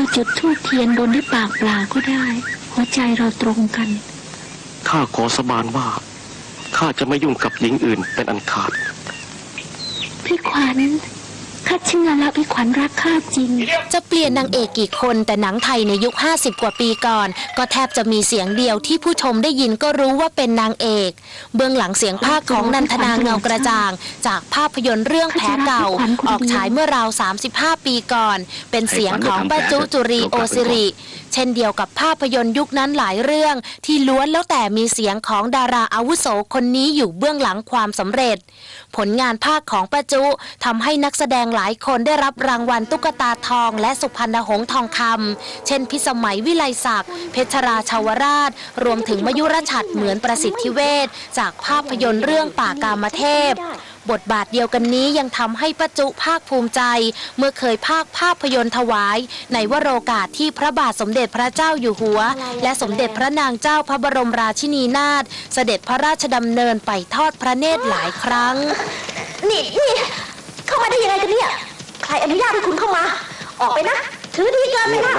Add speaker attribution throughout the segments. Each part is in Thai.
Speaker 1: เราจุดธูปเทียนบนด้วยปากเปล่าก็ได้ หัวใจเราตรงกัน
Speaker 2: ข้าขอสาบานว่า ข้าจะไม่ยุ่งกับหญิงอื่นเป็นอันขาด
Speaker 1: พี่ขวัญ ข้าเชื่อแล้วพี่ขวัญรักข้าจริง
Speaker 3: จะเปลี่ยนนางเอกกี่คนแต่หนังไทยในยุค 50 กว่าปีก่อน ก็แทบจะมีเสียงเดียวที่ผู้ชมได้ยินก็รู้ว่าเป็นนางเอก เบื้องหลังเสียงภาคของนันทนาเงากระจ่าง จากภาพยนตร์เรื่องแผลเก่า ออกฉายเมื่อราว 35 ปีก่อน เป็นเสียงของป้าจุจุรีโอซิริเช่นเดียวกับภาพยนตร์ยุคนั้นหลายเรื่อง ที่ล้วนแล้วแต่มีเสียงของดาราอาวุโสคนนี้อยู่เบื้องหลังความสำเร็จ ผลงานภาคของป้าจุทำให้นักแสดงหลายคนได้รับรางวัลตุ๊กตาทอง และสุพรรณหงส์ทองคำเช่น พิสมัยวิไลศักดิ์เพชรราชาวราช รวมถึงมยุรชัดเหมือนประสิทธิเวชจากภาพยนตร์เรื่องป่ากามเทพ บทบาทเดียวกันนี้ยังทำให้ป้าจุภาคภูมิใจ เมื่อเคยภาคภาพยนตร์ถวาย ในวโรกาสที่พระบาทสมเด็จพระเจ้าอยู่หัว และสมเด็จพระนางเจ้าพระบรมราชินีนาถเสด็จพระราชดำเนินไปทอดพระเนตรหลายครั้ง
Speaker 4: นี่นี่ เข้ามาได้ยังไงกันเนี่ย ใครอนุญาตให้คุณเข้ามา ออกไปนะ ถือดีเกินไปนะ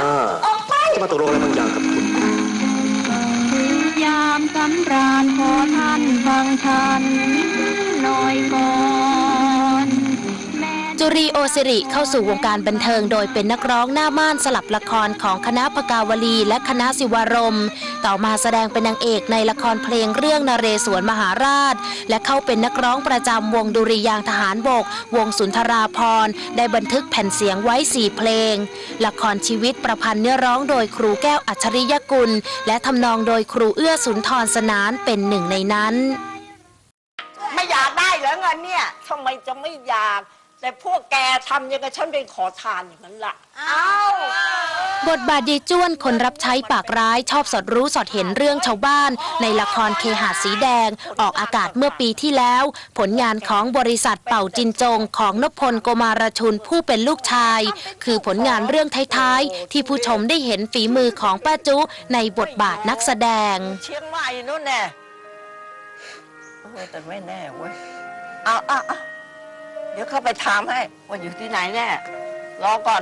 Speaker 4: ออกไป
Speaker 2: มาตกลงอะไรบางอย่างกับคุณ
Speaker 1: ยามสำราญขอท่านฟังฉันหน่
Speaker 3: รีโอสิริเข้าสู่วงการบันเทิงโดยเป็นนักร้องหน้าม่านสลับละครของคณะพกาวลีและคณะศิวารม ต่อมาแสดงเป็นนางเอกในละครเพลงเรื่องนเรศวรมหาราช และเข้าเป็นนักร้องประจำวงดุริยางทหารบก วงสุนทราพรได้บันทึกแผ่นเสียงไว้4เพลง ละครชีวิตประพันธ์เนื้อร้องโดยครูแก้วอัจฉริยกุล และทำนองโดยครูเอื้อสุนทรสนานเป็นหนึ่งในนั้น
Speaker 5: ไม่อยากได้เหรอเงินเนี่ยทำไมจะไม่อยาก แต่พวกแกทำยังกับฉันเป็นขอทานอย่างนั้นล่ะเอา
Speaker 3: บทบาทยายจ้วนคนรับใช้ปากร้ายชอบสอดรู้สอดเห็นเรื่องชาวบ้าน ในละครเคหาสีแดง ออกอากาศเมื่อปีที่แล้ว ผลงานของบริษัทเป่าจินจงของนพพลโกมารชุนผู้เป็นลูกชาย คือผลงานเรื่องท้ายๆ ที่ผู้ชมได้เห็นฝีมือของป้าจุในบทบาทนักแสดง
Speaker 5: เชียงใหม่นู่นแน่โอ้ยแต่ไม่แน่เว้ยเอาเอาเอา เดี๋ยวเข้าไปถามให้ ว่าอยู่ที่ไหนแน่รอก่อน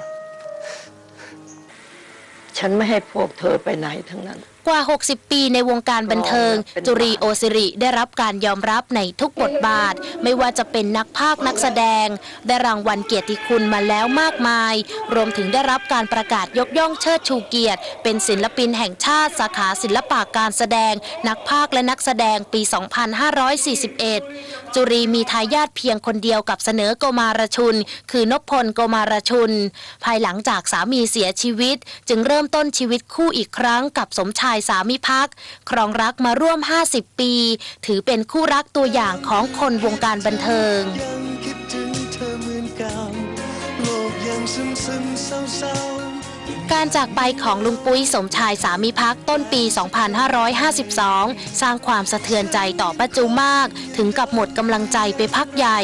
Speaker 5: ฉันไม่ให้พวกเธอไปไหนทั้งนั้น
Speaker 3: กว่า 60 ปีในวงการบันเทิง จุรีโอซิริได้รับการยอมรับในทุกบทบาท ไม่ว่าจะเป็นนักภาคนักแสดง ได้รางวัลเกียรติคุณมาแล้วมากมาย รวมถึงได้รับการประกาศยกย่องเชิดชูเกียรติ เป็นศิลปินแห่งชาติสาขาศิลปะการแสดง นักภาคและนักแสดงปี 2541 จุรีมีทายาทเพียงคนเดียวกับเสนอโกมารชุน คือนพพลโกมารชุน ภายหลังจากสามีเสียชีวิต จึงเริ่มต้นชีวิตคู่อีกครั้งกับสมชายายสามิพักครองรักมาร่วม 50 ปี ถือเป็นคู่รักตัวอย่างของคนวงการบันเทิง
Speaker 6: ยังคิดถึงเธอเหมือนกันโลกยังซึมซึมเศร้าเศร้า
Speaker 3: การจากไปของลุงปุ้ยสมชายสามิพักต้นปี 2552 สร้างความสะเทือนใจต่อป้าจูมาก ถึงกับหมดกำลังใจไปพักใหญ่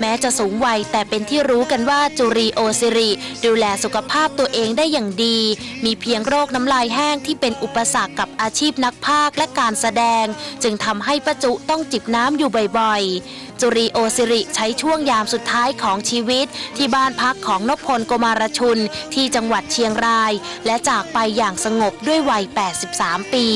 Speaker 3: แม้จะสูงวัยแต่เป็นที่รู้กันว่าจุรีโอซิริ ดูแลสุขภาพตัวเองได้อย่างดี มีเพียงโรคน้ำลายแห้งที่เป็นอุปสรรคกับอาชีพนักพากและการแสดง จึงทำให้ป้าจุต้องจิบน้ำอยู่บ่อยๆจุรีโอซิริใช้ช่วงยามสุดท้ายของชีวิต ที่บ้านพักของนพพลโกมารชุนที่จังหวัดเชียงราย และจากไปอย่างสงบด้วยวัย 83 ปี